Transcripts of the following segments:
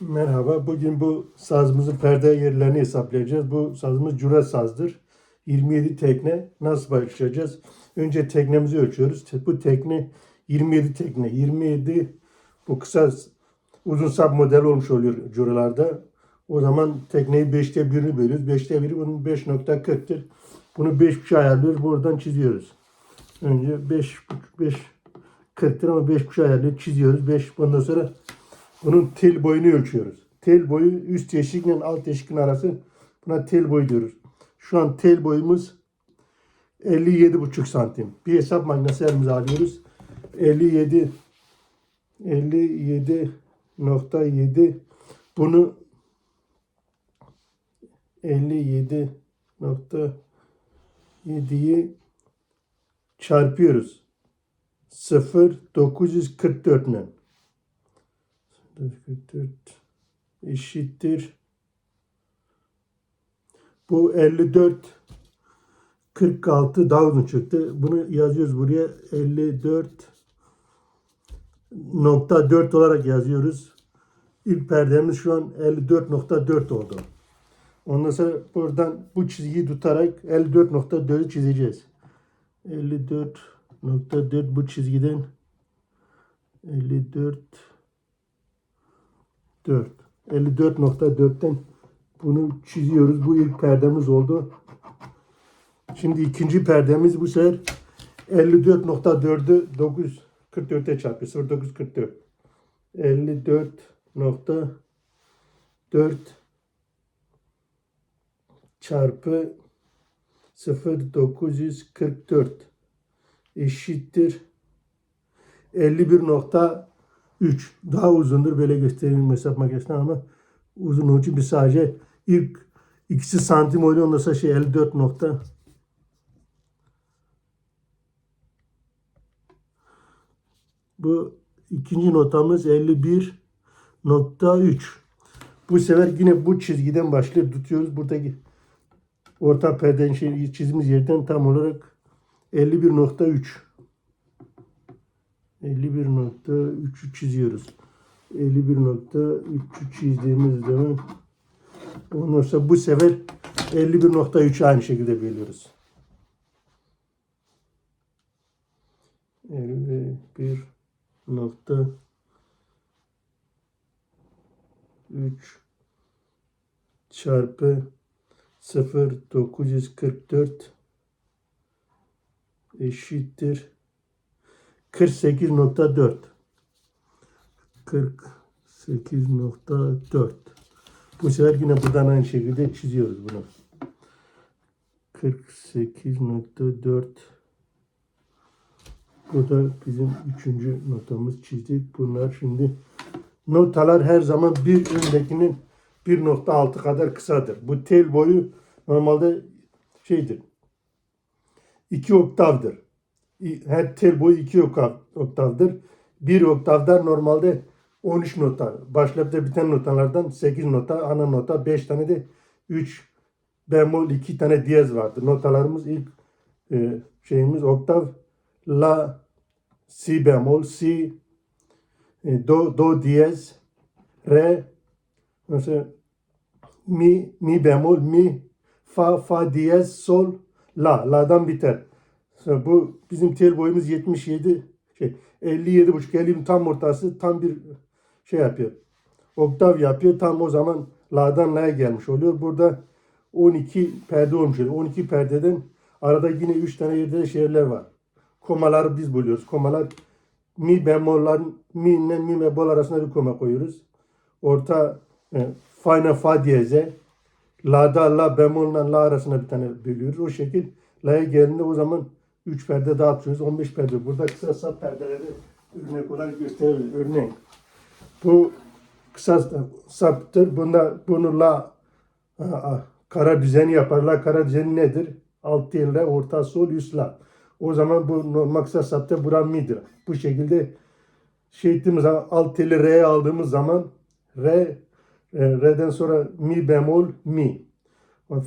Merhaba. Bugün bu sazımızın perde yerlerini hesaplayacağız. Bu sazımız cura sazdır. 27 tekne. Nasıl başlayacağız? Önce teknemizi ölçüyoruz. Bu tekne 27 tekne. 27 bu kısa uzun sap model olmuş oluyor curalarda. O zaman tekneyi 5'te birini bölüyoruz. 5'te biri bunun 5.40'tır. Bunu 5 ayarlıyoruz. Buradan çiziyoruz. Önce 5 5 40'tır ama 5 ayarlıyoruz. Çiziyoruz. 5 ondan sonra bunun tel boyunu ölçüyoruz. Tel boyu üst teşvikle alt teşvikin arası. Buna tel boyu diyoruz. Şu an tel boyumuz 57,5 santim. Bir hesap makinesi elimize alıyoruz. 57 57.7 bunu 57.7'yi çarpıyoruz. 0.944 ile. 44 eşittir. Bu 54 46 daha uzun çıktı. Bunu yazıyoruz buraya 54 nokta 4 olarak yazıyoruz. İlk perdemiz şu an 54.4 oldu. Ondan sonra buradan bu çizgiyi tutarak 54.4'ü çizeceğiz. 54.4 bu çizgiden 54 4. 54.4'ten bunu çiziyoruz. Bu ilk perdemiz oldu. Şimdi ikinci perdemiz bu sefer 54.4'ü 944'e çarpıyor. 0944. 54.4 çarpı 0944 eşittir 51.3 daha uzundur böyle göstereyim hesap makinesine ama uzun ucu bir sadece ilk ikisi santim oluyor ondan şey 54 nokta. Bu ikinci notamız 51.3 bu sefer yine bu çizgiden başlıyor tutuyoruz. Buradaki orta perdenin şey, çizimiz yerden tam olarak 51.3 51.3'ü çiziyoruz. 51.3'ü çizdiğimiz zaman ondan bu sefer 51.3'ü aynı şekilde bölüyoruz. 51.3 çarpı 0.944 eşittir 48.4 48.4 Bu sefer yine buradan aynı şekilde çiziyoruz bunu. 48.4 Bu da bizim üçüncü notamız çizdik. Bunlar şimdi notalar her zaman bir öndekinin 1.6 kadar kısadır. Bu tel boyu normalde şeydir. 2 oktavdır her tel boyu 2 oktav, oktavdır. Bir oktavda normalde 13 nota. Başlayıp biten notalardan 8 nota, ana nota, 5 tane de 3 bemol, 2 tane diyez vardı. Notalarımız ilk e, şeyimiz oktav la, si bemol, si, e, do, do diyez, re, mesela mi, mi bemol, mi, fa, fa diyez, sol, la. La'dan biter. Bu bizim tel boyumuz 77 şey 57 buçuk 50'nin tam ortası tam bir şey yapıyor. Oktav yapıyor. Tam o zaman la'dan la'ya gelmiş oluyor. Burada 12 perde olmuş oluyor. 12 perdeden arada yine 3 tane yerde de şeyler var. Komaları biz buluyoruz. Komalar mi bemollar mi ile mi ve bol arasında bir koma koyuyoruz. Orta e, fa ile fa diyeze la'da la bemolla la arasında bir tane bölüyoruz. O şekil la'ya geldiğinde o zaman 3 perde dağıtıyoruz. 15 perde. Burada kısa sap perdeleri örnek olarak gösterebiliriz. Örneğin bu kısa saptır. Bunda bunu la a, a, kara düzeni yaparlar. Kara düzeni nedir? Alt elle orta sol üst la. O zaman bu normal kısa sapta bura midir. Bu şekilde şey ettiğimiz zaman alt teli re'ye aldığımız zaman re e, re'den sonra mi bemol mi.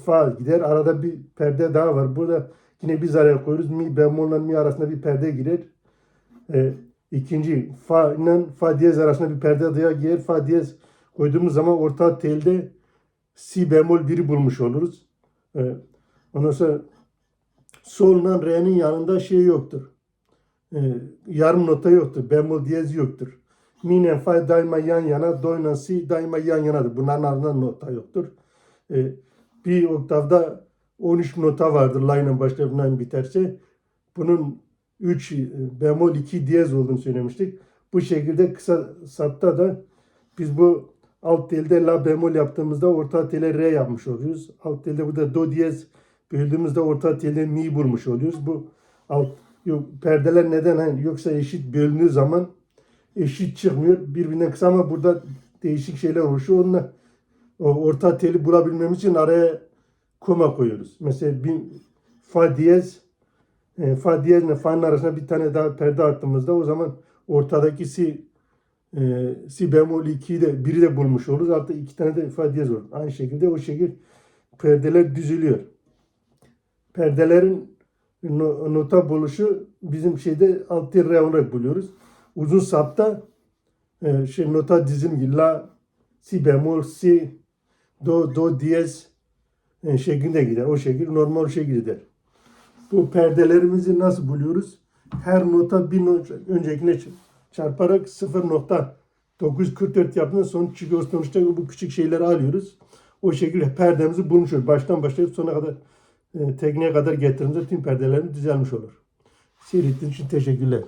Fa gider. Arada bir perde daha var. Burada Yine biz araya koyuyoruz. Mi bemolle mi arasında bir perde girer. Ee, ikinci fa ile fa diyez arasında bir perde daha girer. Fa diyez koyduğumuz zaman orta telde si bemol 1'i bulmuş oluruz. Ee, ondan sonra solundan re'nin yanında şey yoktur. Ee, yarım nota yoktur. Bemol diyez yoktur. Mi fa daima yan yana, do ile si daima yan yanadır. Bunların ardından nota yoktur. Ee, bir oktavda 13 nota vardır. Buna ile biterse. Bunun 3 bemol 2 diyez olduğunu söylemiştik. Bu şekilde kısa sapta da biz bu alt telde la bemol yaptığımızda orta tele re yapmış oluyoruz. Alt telde bu da do diyez böldüğümüzde orta telde mi bulmuş oluyoruz. Bu alt yok perdeler neden hani yoksa eşit bölündüğü zaman eşit çıkmıyor. Birbirinden kısa ama burada değişik şeyler oluşuyor. Onunla o orta teli bulabilmemiz için araya koma koyuyoruz. Mesela bir fa diyez e, fa diyezle fa'nın arasına bir tane daha perde attığımızda o zaman ortadaki si e, si bemol 2'yi de biri de bulmuş oluruz. Hatta iki tane de fa diyez olur. Aynı şekilde o şekil perdeler düzülüyor. Perdelerin no- nota buluşu bizim şeyde alt re olarak buluyoruz. Uzun sapta e, şey nota dizim gibi la si bemol si do do diyez şeklinde gider. O şekil normal şekilde gider. Bu perdelerimizi nasıl buluyoruz? Her nota bir not öncekine çarparak 0.944 yaptığında sonuç çıkıyor. Sonuçta bu küçük şeyleri alıyoruz. O şekilde perdemizi bulmuş olur. Baştan başlayıp sona kadar e, tekneye kadar getirdiğimizde tüm perdelerimiz düzelmiş olur. Seyrettiğiniz için teşekkürler.